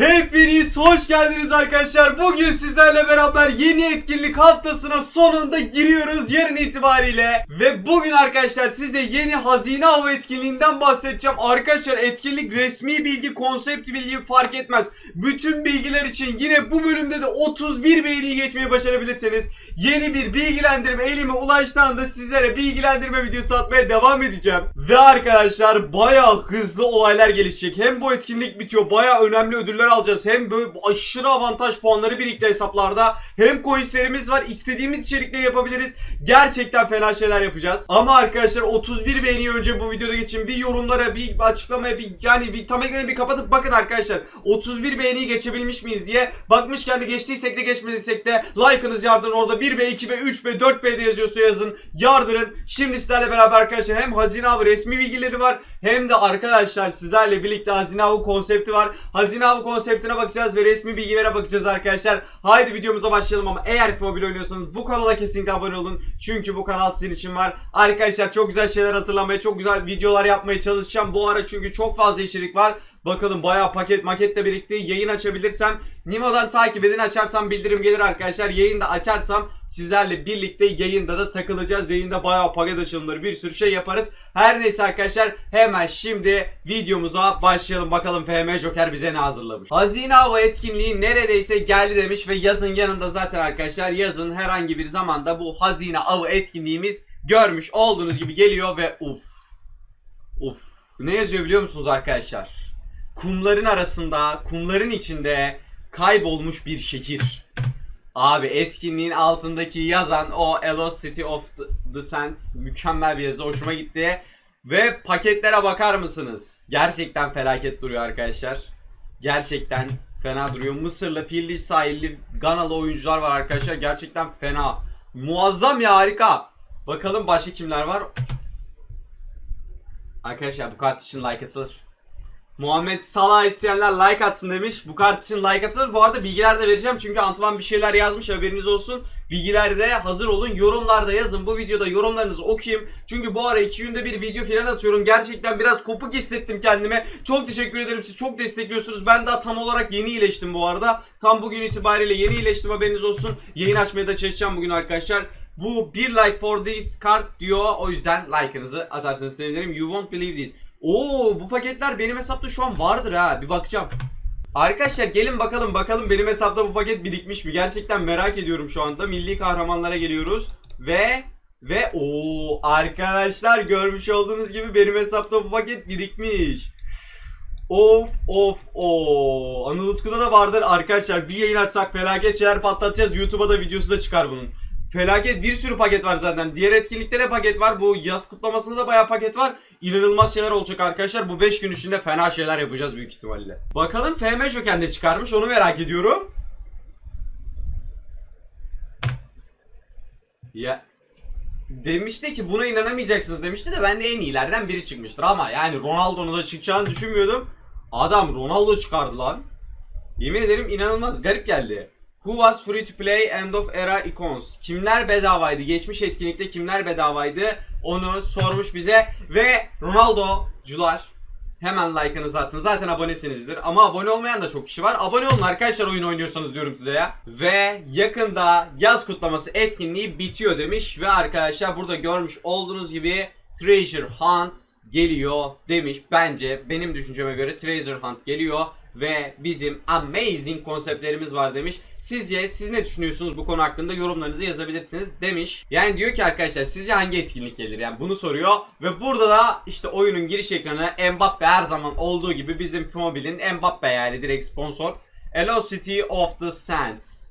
Hepiniz hoş geldiniz arkadaşlar. Bugün sizlerle beraber yeni etkinlik haftasına sonunda giriyoruz yarın itibariyle. Ve bugün arkadaşlar size yeni hazine avı etkinliğinden bahsedeceğim. Arkadaşlar etkinlik resmi bilgi, konsept bilgi fark etmez. Bütün bilgiler için yine bu bölümde de 31 beğeniyi geçmeyi başarabilirseniz yeni bir bilgilendirme elime ulaştığında sizlere bilgilendirme videosu atmaya devam edeceğim. Ve arkadaşlar bayağı hızlı olaylar gelişecek. Hem bu etkinlik bitiyor bayağı önemli ödüller alacağız. Hem böyle aşırı avantaj puanları birlikte hesaplarda. Hem coinslerimiz var. İstediğimiz içerikleri yapabiliriz. Gerçekten fena şeyler yapacağız. Ama arkadaşlar 31 beğeni önce bu videoda geçin. Bir yorumlara bir açıklamaya bir yani bir tam ekranı bir kapatıp bakın arkadaşlar. 31 beğeniyi geçebilmiş miyiz diye. Bakmışken de geçtiysek de geçmediysek de like'ınız yardırın. Orada 1B, 2B, 3B, 4B'de yazıyorsa yazın. Yardırın. Şimdi sizlerle beraber arkadaşlar hem hazine avı resmi bilgileri var. Hem de arkadaşlar sizlerle birlikte hazine avı konsepti var. Hazine avı konseptine bakacağız ve resmi bilgilere bakacağız arkadaşlar. Haydi videomuza başlayalım ama eğer mobil oynuyorsanız bu kanala kesinlikle abone olun. Çünkü bu kanal sizin için var. Arkadaşlar çok güzel şeyler hazırlamaya, çok güzel videolar yapmaya çalışacağım. Bu ara çünkü çok fazla içerik var. Bakalım bayağı paket maketle birlikte yayın açabilirsem Nimo'dan takip edin açarsam bildirim gelir arkadaşlar. Yayında açarsam sizlerle birlikte yayında da takılacağız. Yayında bayağı paket açılımları bir sürü şey yaparız. Her neyse arkadaşlar hemen şimdi videomuza başlayalım. Bakalım FM Joker bize ne hazırlamış. Hazine Hava etkinliği neredeyse geldi demiş ve yazın yanında zaten arkadaşlar yazın herhangi bir zamanda bu hazine avı etkinliğimiz görmüş olduğunuz gibi geliyor ve uf uf ne yazıyor biliyor musunuz arkadaşlar? Kumların arasında, kumların içinde kaybolmuş bir şehir. Abi etkinliğin altındaki yazan o Elos City of the, Sands mükemmel bir yazı hoşuma gitti. Ve paketlere bakar mısınız? Gerçekten felaket duruyor arkadaşlar. Gerçekten fena duruyor. Mısırlı, Filli sahilli, Ganalı oyuncular var arkadaşlar. Gerçekten fena. Muazzam ya harika. Bakalım başka kimler var? Arkadaşlar bu kart için like atılır. Muhammed Salah isteyenler like atsın demiş. Bu kart için like atılır. Bu arada bilgiler de vereceğim çünkü Antoine bir şeyler yazmış haberiniz olsun. Bilgiler de hazır olun. Yorumlarda yazın. Bu videoda yorumlarınızı okuyayım. Çünkü bu ara iki günde bir video falan atıyorum. Gerçekten biraz kopuk hissettim kendime. Çok teşekkür ederim. Siz çok destekliyorsunuz. Ben daha tam olarak yeni iyileştim bu arada. Tam bugün itibariyle yeni iyileştim haberiniz olsun. Yayın açmaya da çalışacağım bugün arkadaşlar. Bu bir like for this card diyor. O yüzden like'ınızı atarsanız sevinirim. You won't believe this. Oo bu paketler benim hesapta şu an vardır ha. Bir bakacağım. Arkadaşlar gelin bakalım bakalım benim hesapta bu paket birikmiş mi? Gerçekten merak ediyorum şu anda. Milli kahramanlara geliyoruz. Ve ve o arkadaşlar görmüş olduğunuz gibi benim hesapta bu paket birikmiş. Of of o Anıl Utku'da da vardır arkadaşlar bir yayın açsak felaket şeyler patlatacağız YouTube'a da videosu da çıkar bunun Felaket bir sürü paket var zaten diğer etkinlikte de paket var bu yaz kutlamasında da bayağı paket var İnanılmaz şeyler olacak arkadaşlar bu 5 gün içinde fena şeyler yapacağız büyük ihtimalle Bakalım FM Joker ne çıkarmış onu merak ediyorum Ya demişti ki buna inanamayacaksınız demişti de ben de en iyilerden biri çıkmıştır ama yani Ronaldo'nun da çıkacağını düşünmüyordum. Adam Ronaldo çıkardı lan. Yemin ederim inanılmaz garip geldi. Who was free to play end of era icons? Kimler bedavaydı? Geçmiş etkinlikte kimler bedavaydı? Onu sormuş bize ve Ronaldo'cular hemen like'ınızı atın. Zaten abonesinizdir. Ama abone olmayan da çok kişi var. Abone olun arkadaşlar oyun oynuyorsanız diyorum size ya. Ve yakında yaz kutlaması etkinliği bitiyor demiş. Ve arkadaşlar burada görmüş olduğunuz gibi Treasure Hunt geliyor demiş. Bence benim düşünceme göre Treasure Hunt geliyor ve bizim amazing konseptlerimiz var demiş. Sizce siz ne düşünüyorsunuz bu konu hakkında yorumlarınızı yazabilirsiniz demiş. Yani diyor ki arkadaşlar sizce hangi etkinlik gelir yani bunu soruyor ve burada da işte oyunun giriş ekranı Mbappe her zaman olduğu gibi bizim Mobile'in Mbappe yani direkt sponsor. Hello City of the Sands.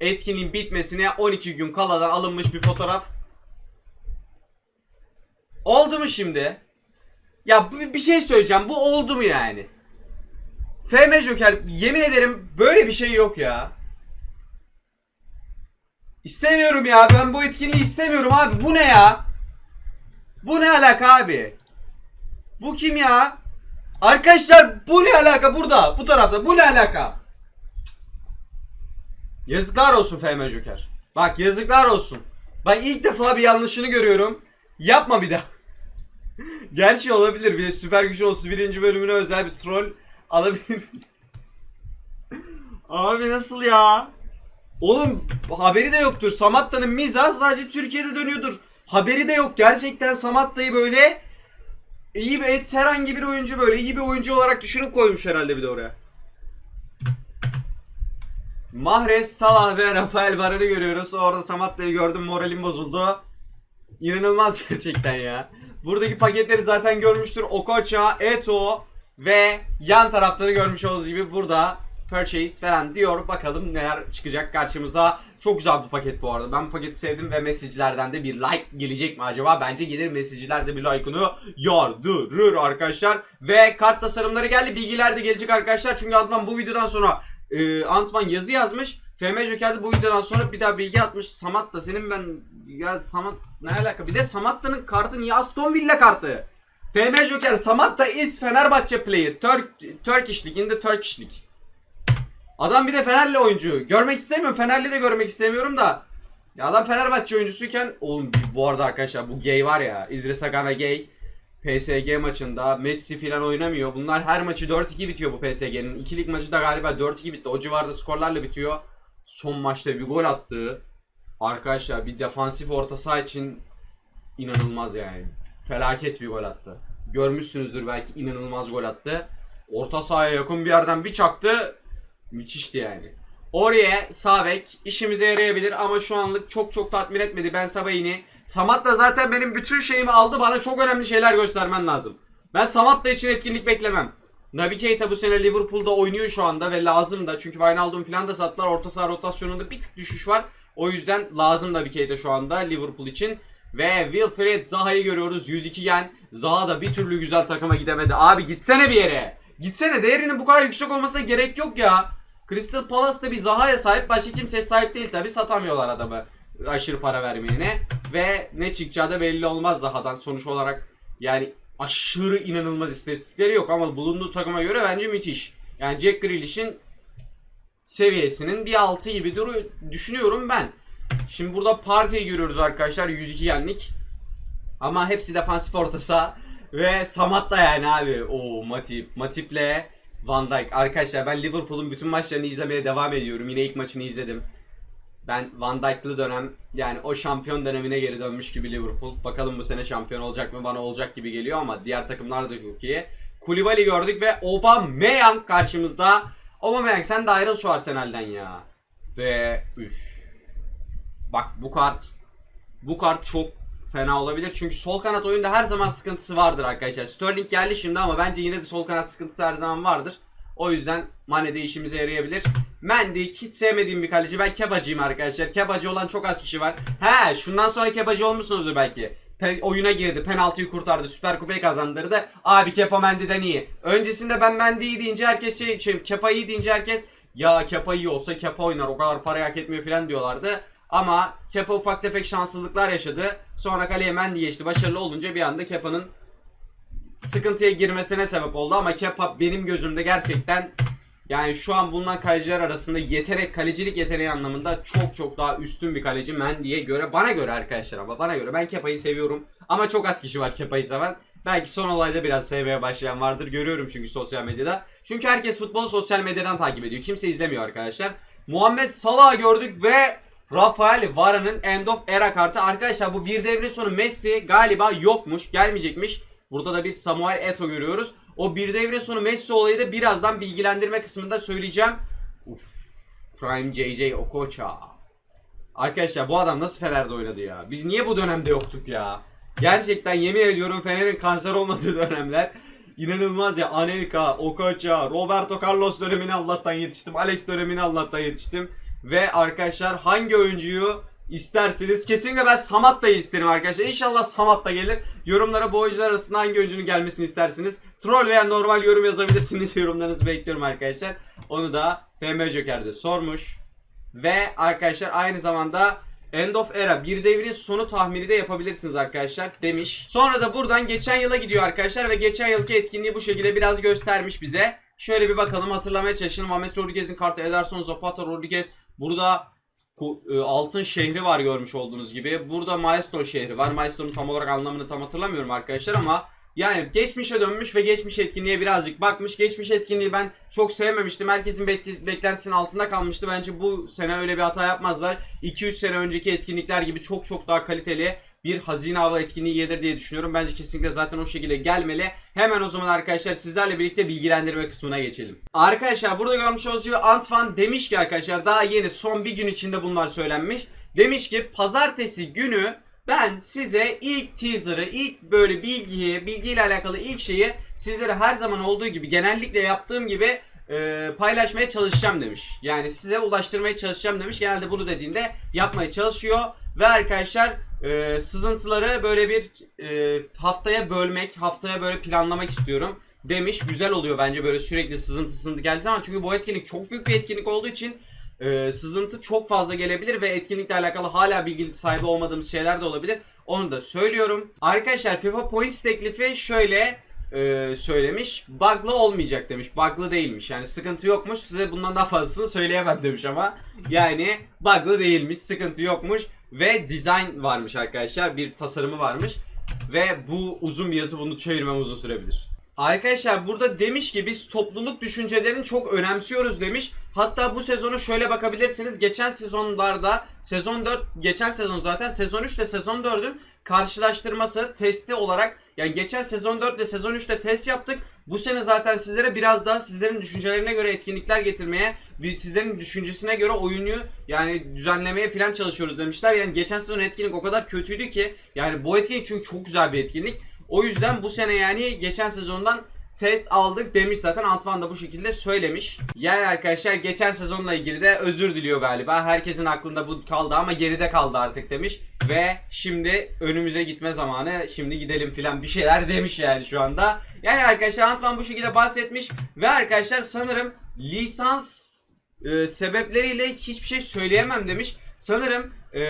Etkinliğin bitmesine 12 gün kaladan alınmış bir fotoğraf. Oldu mu şimdi? Ya bir şey söyleyeceğim. Bu oldu mu yani? FM Joker yemin ederim böyle bir şey yok ya. İstemiyorum ya. Ben bu etkinliği istemiyorum abi. Bu ne ya? Bu ne alaka abi? Bu kim ya? Arkadaşlar bu ne alaka burada? Bu tarafta. Bu ne alaka? Yazıklar olsun FM Joker. Bak yazıklar olsun. Ben ilk defa bir yanlışını görüyorum. Yapma bir daha. Gerçi olabilir. Bir süper gücün 31. bölümüne özel bir troll alabilir. Abi nasıl ya? Oğlum haberi de yoktur. Samatta'nın mizahı sadece Türkiye'de dönüyordur. Haberi de yok. Gerçekten Samatta'yı böyle iyi bir et herhangi bir oyuncu böyle iyi bir oyuncu olarak düşünüp koymuş herhalde bir de oraya. Mahrez, Salah ve Rafael Varane görüyoruz. Orada Samatta'yı gördüm moralim bozuldu. İnanılmaz gerçekten ya. Buradaki paketleri zaten görmüştür. Okocha, Eto ve yan tarafları görmüş olduğunuz gibi burada purchase falan diyor. Bakalım neler çıkacak karşımıza. Çok güzel bu paket bu arada. Ben bu paketi sevdim ve mesajlardan da bir like gelecek mi acaba? Bence gelir mesajlar da bir like'ını yardırır arkadaşlar. Ve kart tasarımları geldi. Bilgiler de gelecek arkadaşlar. Çünkü Antman bu videodan sonra e, Antman yazı yazmış. FM Joker'de bu videodan sonra bir daha bilgi atmış. Samat da senin ben ya Samat ne alaka? Bir de Samatta'nın kartı niye Aston Villa kartı? FM Joker Samatta is Fenerbahçe player. Turk, Turkish League in the Turkish League. Adam bir de Fenerli oyuncu. Görmek istemiyorum. Fenerli de görmek istemiyorum da. Ya adam Fenerbahçe oyuncusuyken oğlum bu arada arkadaşlar bu gay var ya İdris Agana gay. PSG maçında Messi filan oynamıyor. Bunlar her maçı 4-2 bitiyor bu PSG'nin. İkilik maçı da galiba 4-2 bitti. O civarda skorlarla bitiyor. Son maçta bir gol attı. Arkadaşlar bir defansif orta saha için inanılmaz yani. Felaket bir gol attı. Görmüşsünüzdür belki inanılmaz gol attı. Orta sahaya yakın bir yerden bir çaktı. Müthişti yani. Oraya sağ işimize yarayabilir ama şu anlık çok çok tatmin etmedi Ben Sabayini. Samat da zaten benim bütün şeyimi aldı. Bana çok önemli şeyler göstermen lazım. Ben Samat'la için etkinlik beklemem. Naby Keita bu sene Liverpool'da oynuyor şu anda ve lazım da. Çünkü Wijnaldum falan da sattılar. Orta saha rotasyonunda bir tık düşüş var. O yüzden lazım Naby Keita şu anda Liverpool için. Ve Wilfred Zaha'yı görüyoruz 102 yen. Zaha da bir türlü güzel takıma gidemedi. Abi gitsene bir yere. Gitsene değerinin bu kadar yüksek olmasına gerek yok ya. Crystal Palace'da bir Zaha'ya sahip başka kimseye sahip değil tabi satamıyorlar adamı aşırı para vermeyene. Ve ne çıkacağı da belli olmaz Zaha'dan sonuç olarak yani aşırı inanılmaz istatistikleri yok ama bulunduğu takıma göre bence müthiş. Yani Jack Grealish'in seviyesinin bir altı gibi duru düşünüyorum ben. Şimdi burada Partey'i görüyoruz arkadaşlar 102 yenlik. Ama hepsi defansif orta saha ve Samat da yani abi. O Matip, Matip'le Van Dijk. Arkadaşlar ben Liverpool'un bütün maçlarını izlemeye devam ediyorum. Yine ilk maçını izledim. Ben Van Dijk'lı dönem yani o şampiyon dönemine geri dönmüş gibi Liverpool. Bakalım bu sene şampiyon olacak mı? Bana olacak gibi geliyor ama diğer takımlar da çok iyi. Koulibaly gördük ve Aubameyang karşımızda. Aubameyang sen de ayrıl şu Arsenal'den ya. Ve üf. Bak bu kart bu kart çok fena olabilir. Çünkü sol kanat oyunda her zaman sıkıntısı vardır arkadaşlar. Sterling geldi şimdi ama bence yine de sol kanat sıkıntısı her zaman vardır. O yüzden Mane de işimize yarayabilir. Mendy hiç sevmediğim bir kaleci. Ben kebacıyım arkadaşlar. Kebacı olan çok az kişi var. He şundan sonra kebacı olmuşsunuzdur belki. Pe- oyuna girdi. Penaltıyı kurtardı. Süper Kupayı kazandırdı. Abi Kepa Mendy'den iyi. Öncesinde ben Mendy'yi deyince herkes şey, şey Kepa iyi deyince herkes ya Kepa iyi olsa Kepa oynar o kadar parayı hak etmiyor falan diyorlardı. Ama Kepa ufak tefek şanssızlıklar yaşadı. Sonra kaleye Mendy geçti. Başarılı olunca bir anda Kepa'nın sıkıntıya girmesine sebep oldu. Ama Kepa benim gözümde gerçekten yani şu an bulunan kaleciler arasında yetenek, kalecilik yeteneği anlamında çok çok daha üstün bir kaleci Mendy'ye göre. Bana göre arkadaşlar ama bana göre. Ben Kepa'yı seviyorum. Ama çok az kişi var Kepa'yı seven. Belki son olayda biraz sevmeye başlayan vardır. Görüyorum çünkü sosyal medyada. Çünkü herkes futbolu sosyal medyadan takip ediyor. Kimse izlemiyor arkadaşlar. Muhammed Salah'ı gördük ve Rafael Varane'ın End of Era kartı. Arkadaşlar bu bir devre sonu Messi galiba yokmuş, gelmeyecekmiş. Burada da bir Samuel Eto'o görüyoruz. O bir devre sonu Messi olayı da birazdan bilgilendirme kısmında söyleyeceğim. Uf. Prime JJ Okocha. Arkadaşlar bu adam nasıl Fener'de oynadı ya? Biz niye bu dönemde yoktuk ya? Gerçekten yemin ediyorum Fener'in kanser olmadığı dönemler. İnanılmaz ya. Anelka, Okocha, Roberto Carlos dönemine Allah'tan yetiştim. Alex dönemine Allah'tan yetiştim. Ve arkadaşlar hangi oyuncuyu istersiniz? Kesinlikle ben Samat da isterim arkadaşlar. İnşallah Samat da gelir. Yorumlara bu oyuncular arasında hangi oyuncunun gelmesini istersiniz? Troll veya normal yorum yazabilirsiniz. Yorumlarınızı bekliyorum arkadaşlar. Onu da FM Joker'de sormuş. Ve arkadaşlar aynı zamanda End of Era bir devrin sonu tahmini de yapabilirsiniz arkadaşlar demiş. Sonra da buradan geçen yıla gidiyor arkadaşlar ve geçen yılki etkinliği bu şekilde biraz göstermiş bize. Şöyle bir bakalım hatırlamaya çalışalım. James Rodriguez'in kartı Ederson, Zapata, Rodriguez. Burada e, altın şehri var görmüş olduğunuz gibi. Burada Maestro şehri var. Maestro'nun tam olarak anlamını tam hatırlamıyorum arkadaşlar ama Yani geçmişe dönmüş ve geçmiş etkinliğe birazcık bakmış. Geçmiş etkinliği ben çok sevmemiştim. Herkesin bekle- beklentisinin altında kalmıştı. Bence bu sene öyle bir hata yapmazlar. 2-3 sene önceki etkinlikler gibi çok çok daha kaliteli bir hazine avı etkinliği gelir diye düşünüyorum. Bence kesinlikle zaten o şekilde gelmeli. Hemen o zaman arkadaşlar sizlerle birlikte bilgilendirme kısmına geçelim. Arkadaşlar burada görmüş olduğunuz gibi Antvan demiş ki arkadaşlar daha yeni son bir gün içinde bunlar söylenmiş. Demiş ki pazartesi günü ben size ilk teaser'ı, ilk böyle bilgiyi, bilgiyle alakalı ilk şeyi sizlere her zaman olduğu gibi genellikle yaptığım gibi e, paylaşmaya çalışacağım demiş. Yani size ulaştırmaya çalışacağım demiş. Genelde bunu dediğinde yapmaya çalışıyor. Ve arkadaşlar e, sızıntıları böyle bir e, haftaya bölmek, haftaya böyle planlamak istiyorum demiş. Güzel oluyor bence böyle sürekli sızıntı sızıntı geldiği zaman. Çünkü bu etkinlik çok büyük bir etkinlik olduğu için e, sızıntı çok fazla gelebilir ve etkinlikle alakalı hala bilgi sahibi olmadığımız şeyler de olabilir. Onu da söylüyorum. Arkadaşlar FIFA Points teklifi şöyle e, söylemiş. Bug'lı olmayacak demiş. Bug'lı değilmiş. Yani sıkıntı yokmuş. Size bundan daha fazlasını söyleyemem demiş ama. Yani bug'lı değilmiş. Sıkıntı yokmuş. Ve design varmış arkadaşlar. Bir tasarımı varmış. Ve bu uzun bir yazı bunu çevirmem uzun sürebilir. Arkadaşlar burada demiş ki biz topluluk düşüncelerini çok önemsiyoruz demiş. Hatta bu sezonu şöyle bakabilirsiniz. Geçen sezonlarda sezon 4 geçen sezon zaten sezon 3 ile sezon 4'ün karşılaştırması testi olarak yani geçen sezon 4 ile sezon 3'te test yaptık. Bu sene zaten sizlere biraz daha sizlerin düşüncelerine göre etkinlikler getirmeye, sizlerin düşüncesine göre oyunu yani düzenlemeye falan çalışıyoruz demişler. Yani geçen sezon etkinlik o kadar kötüydü ki yani bu etkinlik çünkü çok güzel bir etkinlik. O yüzden bu sene yani geçen sezondan test aldık demiş zaten Antwan da bu şekilde söylemiş. Yani arkadaşlar geçen sezonla ilgili de özür diliyor galiba. Herkesin aklında bu kaldı ama geride kaldı artık demiş. Ve şimdi önümüze gitme zamanı. Şimdi gidelim filan bir şeyler demiş yani şu anda. Yani arkadaşlar Antwan bu şekilde bahsetmiş. Ve arkadaşlar sanırım lisans e, sebepleriyle hiçbir şey söyleyemem demiş. Sanırım e,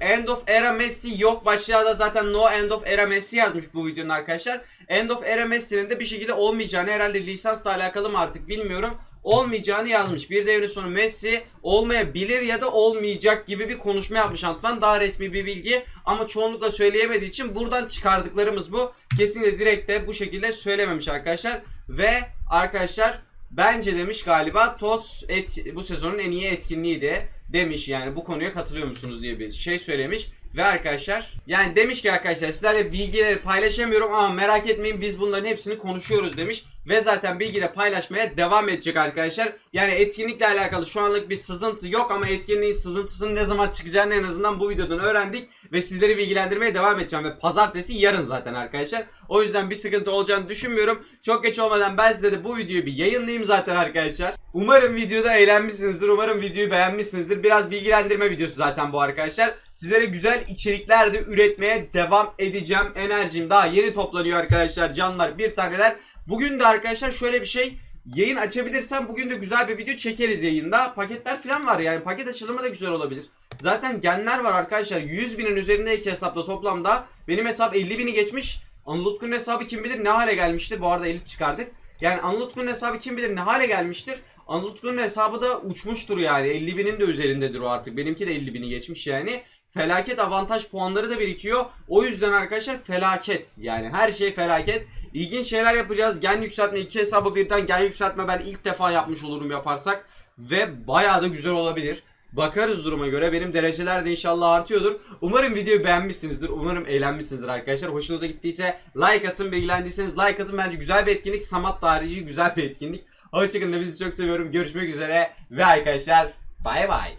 End of Era Messi yok. Başlığa da zaten No End of Era Messi yazmış bu videonun arkadaşlar. End of Era Messi'nin de bir şekilde olmayacağını herhalde lisansla alakalı mı artık bilmiyorum. Olmayacağını yazmış. Bir devre sonu Messi olmayabilir ya da olmayacak gibi bir konuşma yapmış Antwan. Daha resmi bir bilgi ama çoğunlukla söyleyemediği için buradan çıkardıklarımız bu. Kesinlikle direkt de bu şekilde söylememiş arkadaşlar. Ve arkadaşlar Bence demiş galiba TOS et, bu sezonun en iyi etkinliğiydi demiş yani bu konuya katılıyor musunuz diye bir şey söylemiş. Ve arkadaşlar yani demiş ki arkadaşlar sizlerle bilgileri paylaşamıyorum ama merak etmeyin biz bunların hepsini konuşuyoruz demiş. Ve zaten bilgi de paylaşmaya devam edecek arkadaşlar. Yani etkinlikle alakalı şu anlık bir sızıntı yok ama etkinliğin sızıntısının ne zaman çıkacağını en azından bu videodan öğrendik. Ve sizleri bilgilendirmeye devam edeceğim. Ve pazartesi yarın zaten arkadaşlar. O yüzden bir sıkıntı olacağını düşünmüyorum. Çok geç olmadan ben size de bu videoyu bir yayınlayayım zaten arkadaşlar. Umarım videoda eğlenmişsinizdir. Umarım videoyu beğenmişsinizdir. Biraz bilgilendirme videosu zaten bu arkadaşlar. Sizlere güzel içerikler de üretmeye devam edeceğim. Enerjim daha yeni toplanıyor arkadaşlar. Canlar bir taneler. Bugün de arkadaşlar şöyle bir şey yayın açabilirsem bugün de güzel bir video çekeriz yayında. Paketler falan var yani paket açılımı da güzel olabilir. Zaten genler var arkadaşlar 100 binin üzerindeki hesapta toplamda. Benim hesap 50 bini geçmiş. Anıl Utku'nun hesabı kim bilir ne hale gelmiştir. Bu arada elit çıkardık. Yani Anıl Utku'nun hesabı kim bilir ne hale gelmiştir. Anıl Utku'nun hesabı da uçmuştur yani. 50 binin de üzerindedir o artık. Benimki de 50 bini geçmiş yani. Felaket avantaj puanları da birikiyor. O yüzden arkadaşlar felaket. Yani her şey felaket. İlginç şeyler yapacağız. Gen yükseltme iki hesabı birden gen yükseltme ben ilk defa yapmış olurum yaparsak. Ve bayağı da güzel olabilir. Bakarız duruma göre. Benim dereceler de inşallah artıyordur. Umarım videoyu beğenmişsinizdir. Umarım eğlenmişsinizdir arkadaşlar. Hoşunuza gittiyse like atın. Bilgilendiyseniz like atın. Bence güzel bir etkinlik. Samat harici güzel bir etkinlik. Hoşçakalın. Bizi çok seviyorum. Görüşmek üzere. Ve arkadaşlar bay bay.